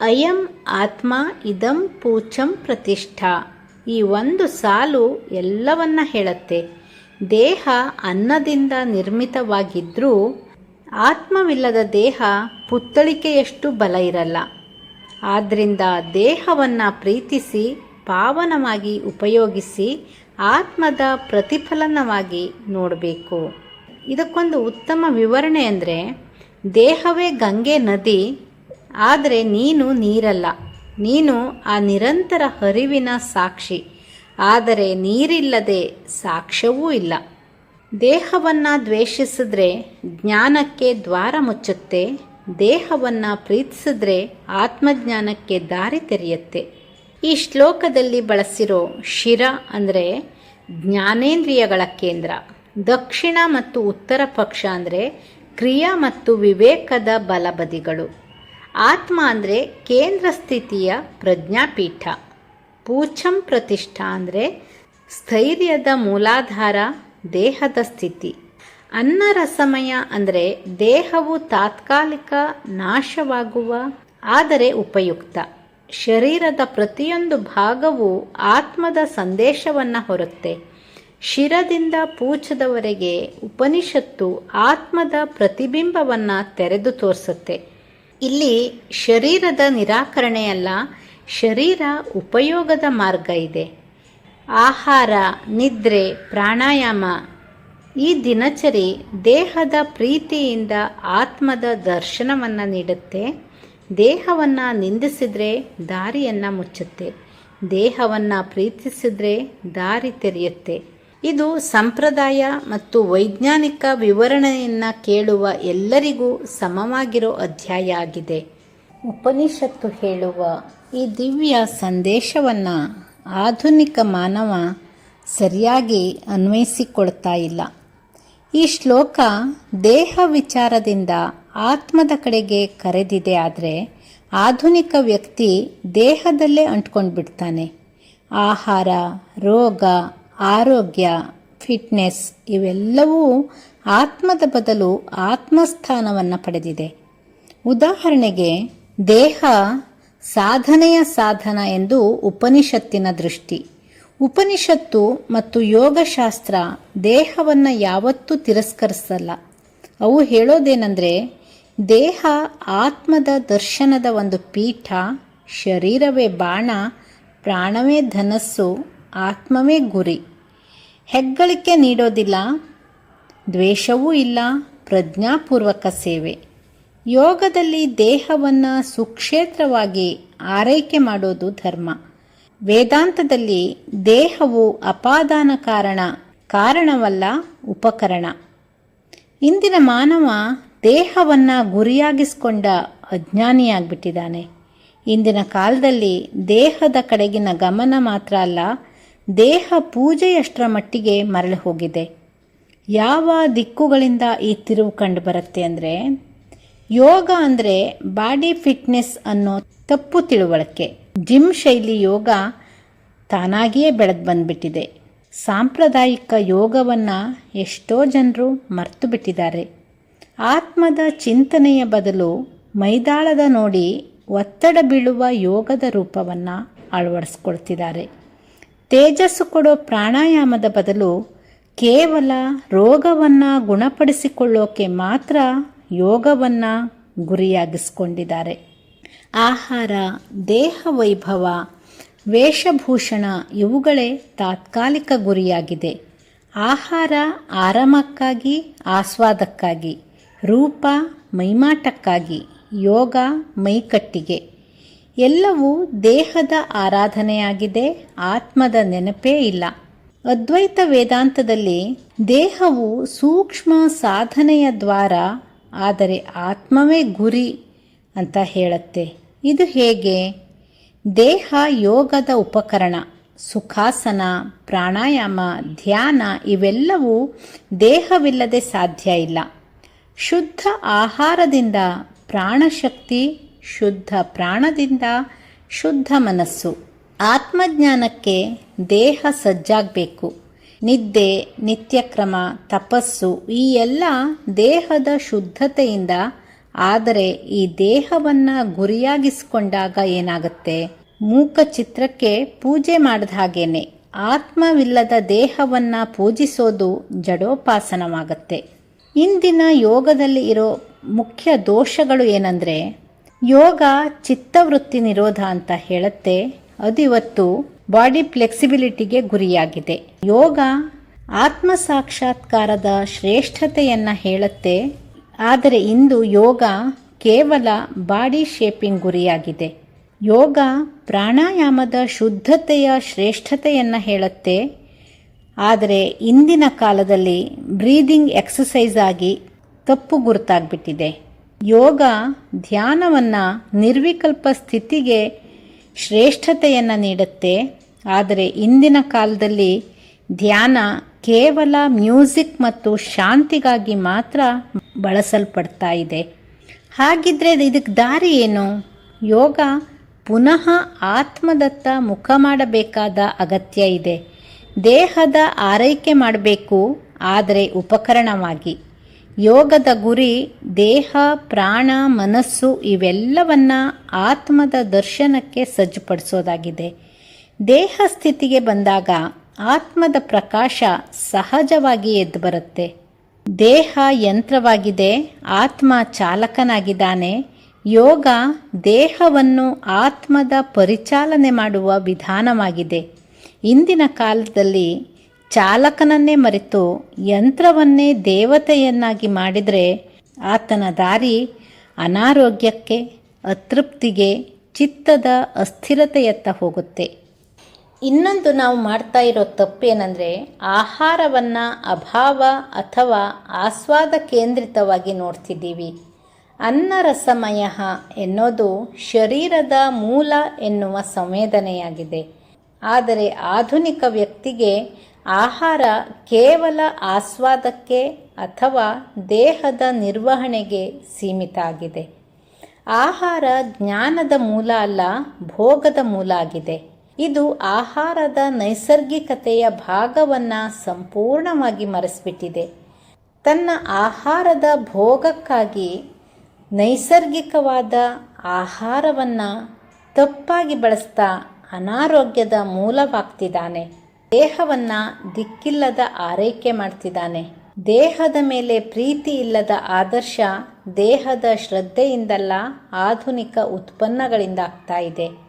ಅಯಂ ಆತ್ಮ ಇದಂ ಪೂಚಂ ಪ್ರತಿಷ್ಠಾ. ಈ ಒಂದು ಸಾಲು ಎಲ್ಲವನ್ನ ಹೇಳುತ್ತೆ. ದೇಹ ಅನ್ನದಿಂದ ನಿರ್ಮಿತವಾಗಿದ್ದರೂ ಆತ್ಮವಿಲ್ಲದ ದೇಹ ಪುತ್ತಳಿಕೆಯಷ್ಟು ಬಲ ಇರಲ್ಲ. ಆದ್ದರಿಂದ ದೇಹವನ್ನು ಪ್ರೀತಿಸಿ, ಪಾವನವಾಗಿ ಉಪಯೋಗಿಸಿ, ಆತ್ಮದ ಪ್ರತಿಫಲನವಾಗಿ ನೋಡಬೇಕು. ಇದಕ್ಕೊಂದು ಉತ್ತಮ ವಿವರಣೆ ಅಂದರೆ, ದೇಹವೇ ಗಂಗೆ ನದಿ, ಆದರೆ ನೀನು ನೀರಲ್ಲ. ನೀನು ಆ ನಿರಂತರ ಹರಿವಿನ ಸಾಕ್ಷಿ. ಆದರೆ ನೀರಿಲ್ಲದೆ ಸಾಕ್ಷ್ಯವೂ ಇಲ್ಲ. ದೇಹವನ್ನು ದ್ವೇಷಿಸಿದ್ರೆ ಜ್ಞಾನಕ್ಕೆ ದ್ವಾರ ಮುಚ್ಚುತ್ತೆ ದೇಹವನ್ನು ಪ್ರೀತಿಸಿದ್ರೆ ಆತ್ಮಜ್ಞಾನಕ್ಕೆ ದಾರಿ ತೆರೆಯುತ್ತೆ. ಈ ಶ್ಲೋಕದಲ್ಲಿ ಬಳಸಿರೋ ಶಿರ ಅಂದರೆ ಜ್ಞಾನೇಂದ್ರಿಯಗಳ ಕೇಂದ್ರ. ದಕ್ಷಿಣ ಮತ್ತು ಉತ್ತರ ಪಕ್ಷ ಅಂದರೆ ಕ್ರಿಯಾ ಮತ್ತು ವಿವೇಕದ ಬಲಬದಿಗಳು. ಆತ್ಮ ಅಂದರೆ ಕೇಂದ್ರ ಸ್ಥಿತಿಯ ಪ್ರಜ್ಞಾಪೀಠ. ಪೂಚಂ ಪ್ರತಿಷ್ಠಾ ಅಂದರೆ ಸ್ಥೈರ್ಯದ ಮೂಲಾಧಾರ ದೇಹದ ಸ್ಥಿತಿ. ಅನ್ನ ರಸಮಯ ಅಂದರೆ ದೇಹವು ತಾತ್ಕಾಲಿಕ ನಾಶವಾಗುವ, ಆದರೆ ಉಪಯುಕ್ತ. ಶರೀರದ ಪ್ರತಿಯೊಂದು ಭಾಗವು ಆತ್ಮದ ಸಂದೇಶವನ್ನು ಹೊರುತ್ತೆ. ಶಿರದಿಂದ ಪೂಚದವರೆಗೆ ಉಪನಿಷತ್ತು ಆತ್ಮದ ಪ್ರತಿಬಿಂಬವನ್ನು ತೆರೆದು ತೋರಿಸುತ್ತೆ. ಇಲ್ಲಿ ಶರೀರದ ನಿರಾಕರಣೆಯಲ್ಲ ಶರೀರ ಉಪಯೋಗದ ಮಾರ್ಗ ಇದೆ. ಆಹಾರ, ನಿದ್ರೆ, ಪ್ರಾಣಾಯಾಮ ಈ ದಿನಚರಿ ದೇಹದ ಪ್ರೀತಿಯಿಂದ ಆತ್ಮದ ದರ್ಶನವನ್ನು ನೀಡುತ್ತೆ. ದೇಹವನ್ನು ನಿಂದಿಸಿದರೆ ದಾರಿಯನ್ನು ಮುಚ್ಚುತ್ತೆ. ದೇಹವನ್ನು ಪ್ರೀತಿಸಿದರೆ ದಾರಿ ತೆರೆಯುತ್ತೆ. ಇದು ಸಂಪ್ರದಾಯ ಮತ್ತು ವೈಜ್ಞಾನಿಕ ವಿವರಣೆಯನ್ನು ಕೇಳುವ ಎಲ್ಲರಿಗೂ ಸಮವಾಗಿರೋ ಅಧ್ಯಾಯ ಆಗಿದೆ. ಉಪನಿಷತ್ತು ಹೇಳುವ ಈ ದಿವ್ಯ ಸಂದೇಶವನ್ನು ಆಧುನಿಕ ಮಾನವ ಸರಿಯಾಗಿ ಅನ್ವಯಿಸಿಕೊಳ್ತಾ ಇಲ್ಲ. ಈ ಶ್ಲೋಕ ದೇಹ ವಿಚಾರದಿಂದ ಆತ್ಮದ ಕಡೆಗೆ ಕರೆದಿದೆ ಆದರೆ ಆಧುನಿಕ ವ್ಯಕ್ತಿ ದೇಹದಲ್ಲೇ ಅಂಟ್ಕೊಂಡು ಬಿಡ್ತಾನೆ ಆಹಾರ, ರೋಗ, ಆರೋಗ್ಯ, ಫಿಟ್ನೆಸ್ ಇವೆಲ್ಲವೂ ಆತ್ಮದ ಬದಲು ಆತ್ಮಸ್ಥಾನವನ್ನು ಪಡೆದಿದೆ. ಉದಾಹರಣೆಗೆ ದೇಹ ಸಾಧನೆಯ ಸಾಧನ ಎಂದು ಉಪನಿಷತ್ತಿನ ದೃಷ್ಟಿ. ಉಪನಿಷತ್ತು ಮತ್ತು ಯೋಗಶಾಸ್ತ್ರ ದೇಹವನ್ನು ಯಾವತ್ತೂ ತಿರಸ್ಕರಿಸಲ್ಲ. ಅವು ಹೇಳೋದೇನೆಂದರೆ, ದೇಹ ಆತ್ಮದ ದರ್ಶನದ ಒಂದು ಪೀಠ, ಶರೀರವೇ ಬಾಣ, ಪ್ರಾಣವೇ ಧನಸ್ಸು, ಆತ್ಮವೇ ಗುರಿ. ಹೆಗ್ಗಳಿಕೆ ನೀಡೋದಿಲ್ಲ, ದ್ವೇಷವೂ ಇಲ್ಲ, ಪ್ರಜ್ಞಾಪೂರ್ವಕ ಸೇವೆ. ಯೋಗದಲ್ಲಿ ದೇಹವನ್ನು ಸುಕ್ಷೇತ್ರವಾಗಿ ಆರೈಕೆ ಮಾಡೋದು ಧರ್ಮ. ವೇದಾಂತದಲ್ಲಿ ದೇಹವು ಅಪಾದಾನ ಕಾರಣ, ಕಾರಣವಲ್ಲ ಉಪಕರಣ. ಇಂದಿನ ಮಾನವ ದೇಹವನ್ನು ಗುರಿಯಾಗಿಸಿಕೊಂಡ ಅಜ್ಞಾನಿಯಾಗ್ಬಿಟ್ಟಿದ್ದಾನೆ. ಇಂದಿನ ಕಾಲದಲ್ಲಿ ದೇಹದ ಕಡೆಗಿನ ಗಮನ ಮಾತ್ರ ಅಲ್ಲ, ದೇಹ ಪೂಜೆಯಷ್ಟರ ಮಟ್ಟಿಗೆ ಮರಳಿ ಹೋಗಿದೆ. ಯಾವ ದಿಕ್ಕುಗಳಿಂದ ಈ ತಿರುವು ಕಂಡು ಬರುತ್ತೆ ಅಂದರೆ, ಯೋಗ ಅಂದರೆ ಬಾಡಿ ಫಿಟ್ನೆಸ್ ಅನ್ನೋ ತಪ್ಪು ತಿಳುವಳಿಕೆ. ಜಿಮ್ ಶೈಲಿ ಯೋಗ ತಾನಾಗಿಯೇ ಬೆಳೆದು ಬಂದ್ಬಿಟ್ಟಿದೆ. ಸಾಂಪ್ರದಾಯಿಕ ಯೋಗವನ್ನು ಎಷ್ಟೋ ಜನರು ಮರ್ತು ಬಿಟ್ಟಿದ್ದಾರೆ. ಆತ್ಮದ ಚಿಂತನೆಯ ಬದಲು ಮೈದಾಳದ ನೋಡಿ ಒತ್ತಡ ಬೀಳುವ ಯೋಗದ ರೂಪವನ್ನು ಅಳವಡಿಸ್ಕೊಳ್ತಿದ್ದಾರೆ. ತೇಜಸ್ಸು ಕೊಡೋ ಪ್ರಾಣಾಯಾಮದ ಬದಲು ಕೇವಲ ರೋಗವನ್ನು ಗುಣಪಡಿಸಿಕೊಳ್ಳೋಕೆ ಮಾತ್ರ ಯೋಗವನ್ನು ಗುರಿಯಾಗಿಸ್ಕೊಂಡಿದ್ದಾರೆ. ಆಹಾರ, ದೇಹ ವೈಭವ, ವೇಷಭೂಷಣ ಇವುಗಳೇ ತಾತ್ಕಾಲಿಕ ಗುರಿಯಾಗಿದೆ. ಆಹಾರ ಆರಾಮಕ್ಕಾಗಿ, ಆಸ್ವಾದಕ್ಕಾಗಿ, ರೂಪ ಮೈಮಾಟಕ್ಕಾಗಿ, ಯೋಗ ಮೈಕಟ್ಟಿಗೆ. ಎಲ್ಲವೂ ದೇಹದ ಆರಾಧನೆಯಾಗಿದೆ, ಆತ್ಮದ ನೆನಪೇ ಇಲ್ಲ. ಅದ್ವೈತ ವೇದಾಂತದಲ್ಲಿ ದೇಹವು ಸೂಕ್ಷ್ಮ ಸಾಧನೆಯ ದ್ವಾರ, ಆದರೆ ಆತ್ಮವೇ ಗುರಿ. ಅಂತ ಹೇಳುತ್ತೆ. ಇದು ಹೇಗೆ? ದೇಹ ಯೋಗದ ಉಪಕರಣ, ಸುಖಾಸನ, ಪ್ರಾಣಾಯಾಮ, ಧ್ಯಾನ ಇವೆಲ್ಲವೂ ದೇಹವಿಲ್ಲದೆ ಸಾಧ್ಯ ಇಲ್ಲ. ಶುದ್ಧ ಆಹಾರದಿಂದ ಪ್ರಾಣಶಕ್ತಿ, ಶುದ್ಧ ಪ್ರಾಣದಿಂದ ಶುದ್ಧ ಮನಸ್ಸು. ಆತ್ಮಜ್ಞಾನಕ್ಕೆ ದೇಹ ಸಜ್ಜಾಗಬೇಕು. ನಿದ್ದೆ, ನಿತ್ಯಕ್ರಮ, ತಪಸ್ಸು ಈ ಎಲ್ಲ ದೇಹದ ಶುದ್ಧತೆಯಿಂದ ಆದರೆ ಈ ದೇಹವನ್ನು ಗುರಿಯಾಗಿಸಿಕೊಂಡಾಗ ಏನಾಗುತ್ತೆ? ಮೂಕ ಚಿತ್ರಕ್ಕೆ ಪೂಜೆ ಮಾಡಿದ ಹಾಗೇನೆ. ಆತ್ಮವಿಲ್ಲದ ದೇಹವನ್ನು ಪೂಜಿಸೋದು ಜಡೋಪಾಸನವಾಗತ್ತೆ. ಇಂದಿನ ಯೋಗದಲ್ಲಿ ಇರೋ ಮುಖ್ಯ ದೋಷಗಳು ಏನಂದರೆ, ಯೋಗ ಚಿತ್ತವೃತ್ತಿ ನಿರೋಧ ಅಂತ ಹೇಳುತ್ತೆ. ಅದು ಇವತ್ತು ಬಾಡಿ ಫ್ಲೆಕ್ಸಿಬಿಲಿಟಿಗೆ ಗುರಿಯಾಗಿದೆ. ಯೋಗ ಆತ್ಮ ಸಾಕ್ಷಾತ್ಕಾರದ ಶ್ರೇಷ್ಠತೆಯನ್ನು ಹೇಳುತ್ತೆ. ಆದರೆ ಇಂದು ಯೋಗ ಕೇವಲ ಬಾಡಿ ಶೇಪಿಂಗ್ ಗುರಿಯಾಗಿದೆ. ಯೋಗ ಪ್ರಾಣಾಯಾಮದ ಶುದ್ಧತೆಯ ಶ್ರೇಷ್ಠತೆಯನ್ನು ಹೇಳುತ್ತೆ. ಆದರೆ ಇಂದಿನ ಕಾಲದಲ್ಲಿ ಬ್ರೀದಿಂಗ್ ಎಕ್ಸಸೈಸ್ ಆಗಿ ತಪ್ಪು ಗುರುತಾಗ್ಬಿಟ್ಟಿದೆ. ಯೋಗ ಧ್ಯಾನವನ್ನು ನಿರ್ವಿಕಲ್ಪ ಸ್ಥಿತಿಗೆ ಶ್ರೇಷ್ಠತೆಯನ್ನು ನೀಡುತ್ತೆ. ಆದರೆ ಇಂದಿನ ಕಾಲದಲ್ಲಿ ಧ್ಯಾನ ಕೇವಲ ಮ್ಯೂಸಿಕ್ ಮತ್ತು ಶಾಂತಿಗಾಗಿ ಮಾತ್ರ ಬಳಸಲ್ಪಡ್ತಾ ಇದೆ ಹಾಗಿದ್ರೆ ಇದಕ್ಕೆ ದಾರಿ ಏನು? ಯೋಗ ಪುನಃ ಆತ್ಮದತ್ತ ಮುಖ ಮಾಡಬೇಕಾದ ಅಗತ್ಯ ಇದೆ. ದೇಹದ ಆರೈಕೆ ಮಾಡಬೇಕು, ಆದರೆ ಉಪಕರಣವಾಗಿ. ಯೋಗದ ಗುರಿ ದೇಹ, ಪ್ರಾಣ, ಮನಸ್ಸು ಇವೆಲ್ಲವನ್ನ ಆತ್ಮದ ದರ್ಶನಕ್ಕೆ ಸಜ್ಜುಪಡಿಸೋದಾಗಿದೆ. ದೇಹ ಸ್ಥಿತಿಗೆ ಬಂದಾಗ ಆತ್ಮದ ಪ್ರಕಾಶ ಸಹಜವಾಗಿ ಎದ್ದು ಬರುತ್ತೆ. ದೇಹ ಯಂತ್ರವಾಗಿದೆ, ಆತ್ಮ ಚಾಲಕನಾಗಿದ್ದಾನೆ. ಯೋಗ ದೇಹವನ್ನು ಆತ್ಮದ ಪರಿಚಾಲನೆ ಮಾಡುವ ವಿಧಾನವಾಗಿದೆ. ಇಂದಿನ ಕಾಲದಲ್ಲಿ ಚಾಲಕನನ್ನೇ ಮರೆತು ಯಂತ್ರವನ್ನೇ ದೇವತೆಯನ್ನಾಗಿ ಮಾಡಿದರೆ ಆತನ ದಾರಿ ಅನಾರೋಗ್ಯಕ್ಕೆ, ಅತೃಪ್ತಿಗೆ, ಚಿತ್ತದ ಅಸ್ಥಿರತೆಯತ್ತ ಹೋಗುತ್ತೆ. ಇನ್ನೊಂದು ನಾವು ಮಾಡ್ತಾ ಇರೋ ತಪ್ಪೇನೆಂದರೆ ಆಹಾರವನ್ನು ಅಭಾವ ಅಥವಾ ಆಸ್ವಾದ ಕೇಂದ್ರಿತವಾಗಿ ನೋಡ್ತಿದ್ದೀವಿ. ಅನ್ನರಸಮಯ ಎನ್ನೋದು ಶರೀರದ ಮೂಲ ಎನ್ನುವ ಸಂವೇದನೆಯಾಗಿದೆ. ಆದರೆ ಆಧುನಿಕ ವ್ಯಕ್ತಿಗೆ ಆಹಾರ ಕೇವಲ ಆಸ್ವಾದಕ್ಕೆ ಅಥವಾ ದೇಹದ ನಿರ್ವಹಣೆಗೆ ಸೀಮಿತ ಆಗಿದೆ. ಆಹಾರ ಜ್ಞಾನದ ಮೂಲ ಅಲ್ಲ, ಭೋಗದ ಮೂಲ ಆಗಿದೆ. ಇದು ಆಹಾರದ ನೈಸರ್ಗಿಕತೆಯ ಭಾಗವನ್ನು ಸಂಪೂರ್ಣವಾಗಿ ಮರೆಸಿಬಿಟ್ಟಿದೆ. ತನ್ನ ಆಹಾರದ ಭೋಗಕ್ಕಾಗಿ ನೈಸರ್ಗಿಕವಾದ ಆಹಾರವನ್ನು ತಪ್ಪಾಗಿ ಬಳಸ್ತಾ ಅನಾರೋಗ್ಯದ ಮೂಲವಾಗ್ತಿದ್ದಾನೆ. ದೇಹವನ್ನು ದಿಕ್ಕಿಲ್ಲದ ಆರೈಕೆ ಮಾಡ್ತಿದ್ದಾನೆ. ದೇಹದ ಮೇಲೆ ಪ್ರೀತಿ ಇಲ್ಲದ ಆದರ್ಶ ದೇಹದ ಶ್ರದ್ಧೆಯಿಂದಲ್ಲ ಆಧುನಿಕ ಉತ್ಪನ್ನಗಳಿಂದ ಆಗ್ತಾ ಇದೆ.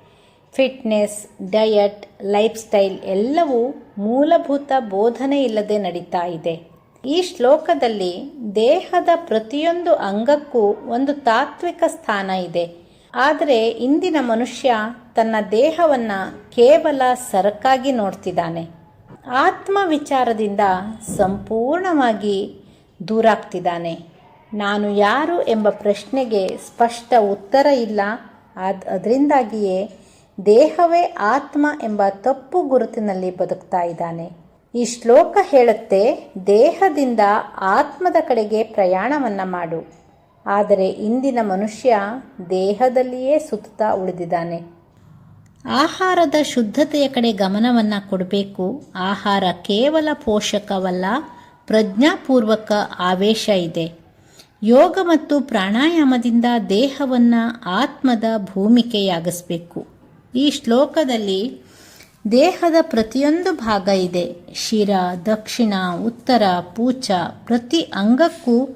ಫಿಟ್ನೆಸ್, ಡಯಟ್, ಲೈಫ್ ಸ್ಟೈಲ್ ಎಲ್ಲವೂ ಮೂಲಭೂತ ಬೋಧನೆ ಇಲ್ಲದೆ ನಡೀತಾ ಇದೆ. ಈ ಶ್ಲೋಕದಲ್ಲಿ ದೇಹದ ಪ್ರತಿಯೊಂದು ಅಂಗಕ್ಕೂ ಒಂದು ತಾತ್ವಿಕ ಸ್ಥಾನ ಇದೆ. ಆದರೆ ಇಂದಿನ ಮನುಷ್ಯ ತನ್ನ ದೇಹವನ್ನು ಕೇವಲ ಸರಕಾಗಿ ನೋಡ್ತಿದ್ದಾನೆ. ಆತ್ಮ ವಿಚಾರದಿಂದ ಸಂಪೂರ್ಣವಾಗಿ ದೂರಾಗ್ತಿದ್ದಾನೆ. ನಾನು ಯಾರು ಎಂಬ ಪ್ರಶ್ನೆಗೆ ಸ್ಪಷ್ಟ ಉತ್ತರ ಇಲ್ಲ. ಅದ್ ಅದರಿಂದಾಗಿಯೇ ದೇಹವೇ ಆತ್ಮ ಎಂಬ ತಪ್ಪು ಗುರುತಿನಲ್ಲಿ ಬದುಕ್ತಾ ಇದ್ದಾನೆ. ಈ ಶ್ಲೋಕ ಹೇಳುತ್ತೆ, ದೇಹದಿಂದ ಆತ್ಮದ ಕಡೆಗೆ ಪ್ರಯಾಣವನ್ನು ಮಾಡು. ಆದರೆ ಇಂದಿನ ಮನುಷ್ಯ ದೇಹದಲ್ಲಿಯೇ ಸುತ್ತಾ ಉಳಿದಿದ್ದಾನೆ. ಆಹಾರದ ಶುದ್ಧತೆಯ ಕಡೆ ಗಮನವನ್ನು ಕೊಡಬೇಕು. ಆಹಾರ ಕೇವಲ ಪೋಷಕವಲ್ಲ, ಪ್ರಜ್ಞಾಪೂರ್ವಕ ಆವೇಶ ಇದೆ. ಯೋಗ ಮತ್ತು ಪ್ರಾಣಾಯಾಮದಿಂದ ದೇಹವನ್ನು ಆತ್ಮದ ಭೂಮಿಕೆಯಾಗಿಸಬೇಕು. ಈ ಶ್ಲೋಕದಲ್ಲಿ ದೇಹದ ಪ್ರತಿಯೊಂದು ಭಾಗ ಇದೆ. ಶಿರ, ದಕ್ಷಿಣ, ಉತ್ತರ, ಪೂಚ ಪ್ರತಿ ಅಂಗಕ್ಕೂ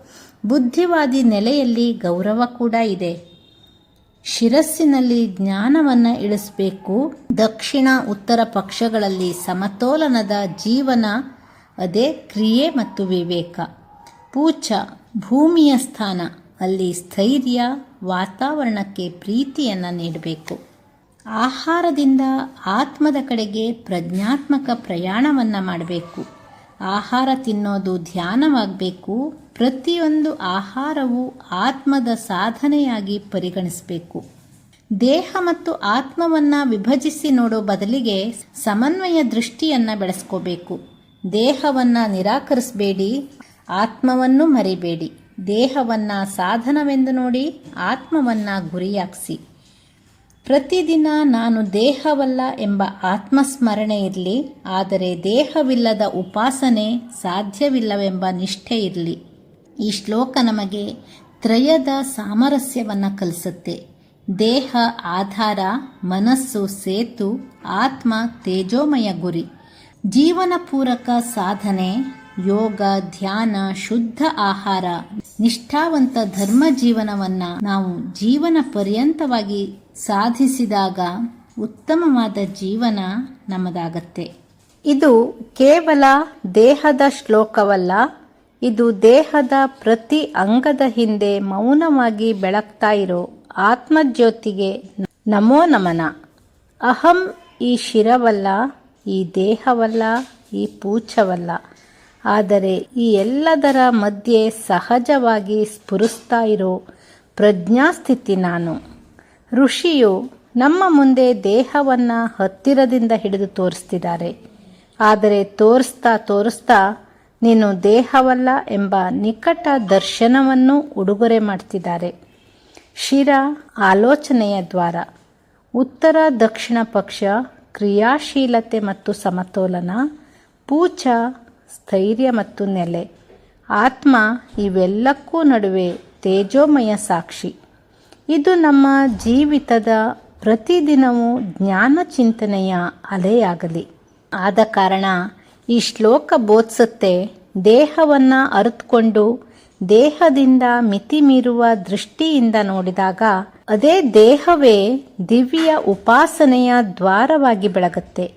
ಬುದ್ಧಿವಾದಿ ನೆಲೆಯಲ್ಲಿ ಗೌರವ ಕೂಡ ಇದೆ. ಶಿರಸ್ಸಿನಲ್ಲಿ ಜ್ಞಾನವನ್ನು ಇಳಿಸಬೇಕು. ದಕ್ಷಿಣ, ಉತ್ತರ ಪಕ್ಷಗಳಲ್ಲಿ ಸಮತೋಲನದ ಜೀವನ, ಅದೇ ಕ್ರಿಯೆ ಮತ್ತು ವಿವೇಕ. ಪೂಚ ಭೂಮಿಯ ಸ್ಥಾನ, ಅಲ್ಲಿ ಸ್ಥೈರ್ಯ, ವಾತಾವರಣಕ್ಕೆ ಪ್ರೀತಿಯನ್ನು ನೀಡಬೇಕು. ಆಹಾರದಿಂದ ಆತ್ಮದ ಕಡೆಗೆ ಪ್ರಜ್ಞಾತ್ಮಕ ಪ್ರಯಾಣವನ್ನು ಮಾಡಬೇಕು. ಆಹಾರ ತಿನ್ನೋದು ಧ್ಯಾನವಾಗಬೇಕು. ಪ್ರತಿಯೊಂದು ಆಹಾರವು ಆತ್ಮದ ಸಾಧನೆಯಾಗಿ ಪರಿಗಣಿಸಬೇಕು. ದೇಹ ಮತ್ತು ಆತ್ಮವನ್ನು ವಿಭಜಿಸಿ ನೋಡೋ ಬದಲಿಗೆ ಸಮನ್ವಯ ದೃಷ್ಟಿಯನ್ನು ಬೆಳೆಸ್ಕೋಬೇಕು. ದೇಹವನ್ನು ನಿರಾಕರಿಸಬೇಡಿ, ಆತ್ಮವನ್ನು ಮರಿಬೇಡಿ. ದೇಹವನ್ನು ಸಾಧನವೆಂದು ನೋಡಿ ಆತ್ಮವನ್ನು ಗುರಿಯಾಗಿಸಿ. ಪ್ರತಿದಿನ ನಾನು ದೇಹವಲ್ಲ ಎಂಬ ಆತ್ಮಸ್ಮರಣೆ ಇರಲಿ, ಆದರೆ ದೇಹವಿಲ್ಲದ ಉಪಾಸನೆ ಸಾಧ್ಯವಿಲ್ಲವೆಂಬ ನಿಷ್ಠೆ ಇರಲಿ. ಈ ಶ್ಲೋಕ ನಮಗೆ ತ್ರಯದ ಸಾಮರಸ್ಯವನ್ನು ಕಲಿಸುತ್ತೆ. ದೇಹ, ಆಧಾರ, ಮನಸ್ಸು, ಸೇತು, ಆತ್ಮ, ತೇಜೋಮಯ ಗುರಿ. ಜೀವನ ಪೂರಕ ಸಾಧನೆ, ಯೋಗ, ಧ್ಯಾನ, ಶುದ್ಧ ಆಹಾರ, ನಿಷ್ಠಾವಂತ ಧರ್ಮ ಜೀವನವನ್ನು ನಾವು ಜೀವನ ಪರ್ಯಂತವಾಗಿ ಸಾಧಿಸಿದಾಗ ಉತ್ತಮವಾದ ಜೀವನ ನಮ್ಮದಾಗತ್ತೆ ಇದು ಕೇವಲ ದೇಹದ ಶ್ಲೋಕವಲ್ಲ, ಇದು ದೇಹದ ಪ್ರತಿ ಅಂಗದ ಹಿಂದೆ ಮೌನವಾಗಿ ಬೆಳಗ್ತಾ ಇರೋ ಆತ್ಮಜ್ಯೋತಿಗೆ ನಮೋ ನಮನ. ಅಹಂ ಈ ಶಿರವಲ್ಲ, ಈ ದೇಹವಲ್ಲ, ಈ ಪೂಚವಲ್ಲ ಆದರೆ ಈ ಎಲ್ಲದರ ಮಧ್ಯೆ ಸಹಜವಾಗಿ ಸ್ಫುರಿಸ್ತಾ ಇರೋ ಪ್ರಜ್ಞಾಸ್ಥಿತಿ ನಾನು. ಋಷಿಯು ನಮ್ಮ ಮುಂದೆ ದೇಹವನ್ನು ಹತ್ತಿರದಿಂದ ಹಿಡಿದು ತೋರಿಸ್ತಿದ್ದಾರೆ. ಆದರೆ ತೋರಿಸ್ತಾ ತೋರಿಸ್ತಾ ನೀನು ದೇಹವಲ್ಲ ಎಂಬ ನಿಕಟ ದರ್ಶನವನ್ನು ಉಡುಗೊರೆ ಮಾಡ್ತಿದ್ದಾರೆ. ಶಿರ ಆಲೋಚನೆಯ ದ್ವಾರ. ಉತ್ತರ ದಕ್ಷಿಣ ಪಕ್ಷ ಕ್ರಿಯಾಶೀಲತೆ ಮತ್ತು ಸಮತೋಲನ, ಪೂಚ ಸ್ಥೈರ್ಯ ಮತ್ತು ನೆಲೆ. ಆತ್ಮ ಇವೆಲ್ಲಕ್ಕೂ ನಡುವೆ ತೇಜೋಮಯ ಸಾಕ್ಷಿ. ಇದು ನಮ್ಮ ಜೀವಿತದ ಪ್ರತಿದಿನವೂ ಜ್ಞಾನ ಚಿಂತನೆಯ ಅಲೆಯಾಗಲಿ. ಆದ ಕಾರಣ ಈ ಶ್ಲೋಕ ಬೋಧಿಸುತ್ತೆ, ದೇಹವನ್ನು ಅರಿತುಕೊಂಡು ದೇಹದಿಂದ ಮಿತಿ ಮೀರುವ ದೃಷ್ಟಿಯಿಂದ ನೋಡಿದಾಗ ಅದೇ ದೇಹವೇ ದಿವ್ಯ ಉಪಾಸನೆಯ ದ್ವಾರವಾಗಿ ಬೆಳಗುತ್ತೆ.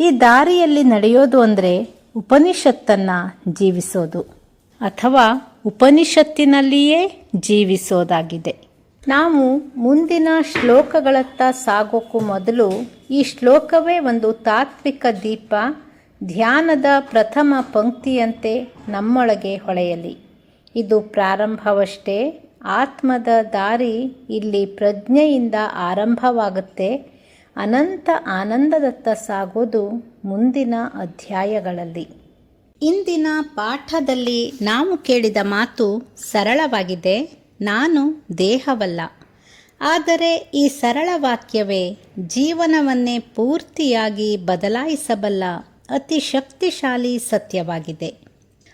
ಈ ದಾರಿಯಲ್ಲಿ ನಡೆಯೋದು ಅಂದರೆ ಉಪನಿಷತ್ತನ್ನು ಜೀವಿಸೋದು. ಅಥವಾ ಉಪನಿಷತ್ತಿನಲ್ಲಿಯೇ ಜೀವಿಸೋದಾಗಿದೆ. ನಾವು ಮುಂದಿನ ಶ್ಲೋಕಗಳತ್ತ ಸಾಗೋಕ್ಕೂ ಮೊದಲು ಈ ಶ್ಲೋಕವೇ ಒಂದು ತಾತ್ವಿಕ ದೀಪ, ಧ್ಯಾನದ ಪ್ರಥಮ ಪಂಕ್ತಿಯಂತೆ ನಮ್ಮೊಳಗೆ ಹೊಳೆಯಲಿ. ಇದು ಪ್ರಾರಂಭವಷ್ಟೇ, ಆತ್ಮದ ದಾರಿ ಇಲ್ಲಿ ಪ್ರಜ್ಞೆಯಿಂದ ಆರಂಭವಾಗುತ್ತೆ. ಅನಂತ ಆನಂದದತ್ತ ಸಾಗೋದು ಮುಂದಿನ ಅಧ್ಯಾಯಗಳಲ್ಲಿ. ಇಂದಿನ ಪಾಠದಲ್ಲಿ ನಾವು ಕೇಳಿದ ಮಾತು ಸರಳವಾಗಿದೆ. ನಾನು ದೇಹವಲ್ಲ. ಆದರೆ ಈ ಸರಳ ವಾಕ್ಯವೇ ಜೀವನವನ್ನೇ ಪೂರ್ತಿಯಾಗಿ ಬದಲಾಯಿಸಬಲ್ಲ ಅತಿ ಶಕ್ತಿಶಾಲಿ ಸತ್ಯವಾಗಿದೆ.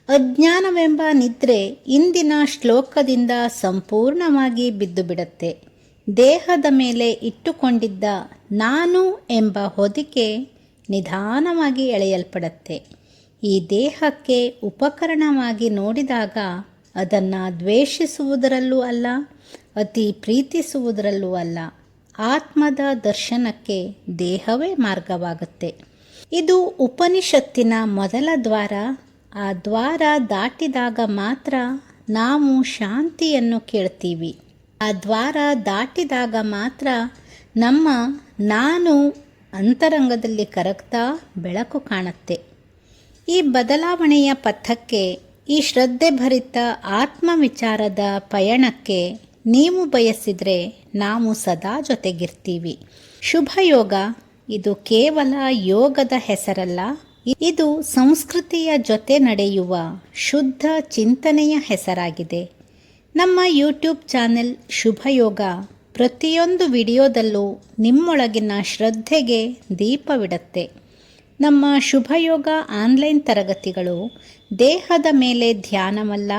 ಅಜ್ಞಾನವೆಂಬ ನಿದ್ರೆ ಇಂದಿನ ಶ್ಲೋಕದಿಂದ ಸಂಪೂರ್ಣವಾಗಿ ಬಿದ್ದು ಬಿಡುತ್ತೆ ದೇಹದ ಮೇಲೆ ಇಟ್ಟುಕೊಂಡಿದ್ದ ನಾನು ಎಂಬ ಹೊದಿಕೆ ನಿಧಾನವಾಗಿ ಎಳೆಯಲ್ಪಡುತ್ತೆ. ಈ ದೇಹಕ್ಕೆ ಉಪಕರಣವಾಗಿ ನೋಡಿದಾಗ ಅದನ್ನು ದ್ವೇಷಿಸುವುದರಲ್ಲೂ ಅಲ್ಲ, ಅತಿ ಪ್ರೀತಿಸುವುದರಲ್ಲೂ ಅಲ್ಲ. ಆತ್ಮದ ದರ್ಶನಕ್ಕೆ ದೇಹವೇ ಮಾರ್ಗವಾಗುತ್ತೆ. ಇದು ಉಪನಿಷತ್ತಿನ ಮೊದಲ ದ್ವಾರ. ಆ ದ್ವಾರ ದಾಟಿದಾಗ ಮಾತ್ರ ನಾವು ಶಾಂತಿಯನ್ನು ಕೇಳ್ತೀವಿ. ಆ ದ್ವಾರ ದಾಟಿದಾಗ ಮಾತ್ರ ನಮ್ಮ ನಾನು ಅಂತರಂಗದಲ್ಲಿ ಕರಗ್ತಾ ಬೆಳಕು ಕಾಣುತ್ತೆ. ಈ ಬದಲಾವಣೆಯ ಪಥಕ್ಕೆ ಈ ಶ್ರದ್ಧೆ ಭರಿತ ಆತ್ಮವಿಚಾರದ ಪಯಣಕ್ಕೆ ನೀವು ಬಯಸಿದರೆ ನಾವು ಸದಾ ಜೊತೆಗಿರ್ತೀವಿ. ಶುಭ ಯೋಗ ಇದು ಕೇವಲ ಯೋಗದ ಹೆಸರಲ್ಲ. ಇದು ಸಂಸ್ಕೃತಿಯ ಜೊತೆ ನಡೆಯುವ ಶುದ್ಧ ಚಿಂತನೆಯ ಹೆಸರಾಗಿದೆ. ನಮ್ಮ ಯೂಟ್ಯೂಬ್ ಚಾನೆಲ್ ಶುಭಯೋಗ ಪ್ರತಿಯೊಂದು ವಿಡಿಯೋದಲ್ಲೂ ನಿಮ್ಮೊಳಗಿನ ಶ್ರದ್ಧೆಗೆ ದೀಪವಿಡುತ್ತೆ. ನಮ್ಮ ಶುಭಯೋಗ ಆನ್ಲೈನ್ ತರಗತಿಗಳು. ದೇಹದ ಮೇಲೆ ಧ್ಯಾನವಲ್ಲ,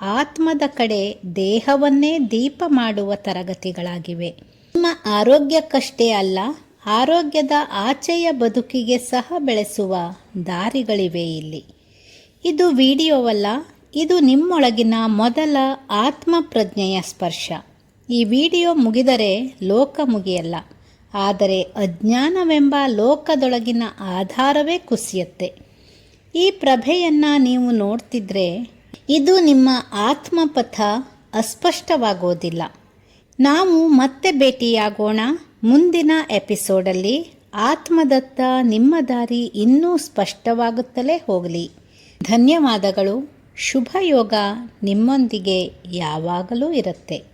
ಆತ್ಮದ ಕಡೆ ದೇಹವನ್ನೇ ದೀಪ ಮಾಡುವ ತರಗತಿಗಳಾಗಿವೆ. ನಿಮ್ಮ ಆರೋಗ್ಯಕ್ಕಷ್ಟೇ ಅಲ್ಲ, ಆರೋಗ್ಯದ ಆಚೆಯ ಬದುಕಿಗೆ ಸಹ ಬೆಳೆಸುವ ದಾರಿಗಳಿವೆ ಇಲ್ಲಿ. ಇದು ವಿಡಿಯೋವಲ್ಲ, ಇದು ನಿಮ್ಮೊಳಗಿನ ಮೊದಲ ಆತ್ಮ ಪ್ರಜ್ಞೆಯ ಸ್ಪರ್ಶ. ಈ ವಿಡಿಯೋ ಮುಗಿದರೆ ಲೋಕ ಮುಗಿಯಲ್ಲ. ಆದರೆ ಅಜ್ಞಾನವೆಂಬ ಲೋಕದೊಳಗಿನ ಆಧಾರವೇ ಕುಸಿಯುತ್ತೆ. ಈ ಪ್ರಭೆಯನ್ನು ನೀವು ನೋಡ್ತಿದ್ರೆ ಇದು ನಿಮ್ಮ ಆತ್ಮಪಥ ಅಸ್ಪಷ್ಟವಾಗೋದಿಲ್ಲ. ನಾವು ಮತ್ತೆ ಭೇಟಿಯಾಗೋಣ ಮುಂದಿನ ಎಪಿಸೋಡಲ್ಲಿ. ಆತ್ಮದತ್ತ ನಿಮ್ಮ ದಾರಿ ಇನ್ನೂ ಸ್ಪಷ್ಟವಾಗುತ್ತಲೇ ಹೋಗಲಿ. ಧನ್ಯವಾದಗಳು. ಶುಭಯೋಗ ನಿಮ್ಮೊಂದಿಗೆ ಯಾವಾಗಲೂ ಇರುತ್ತೆ.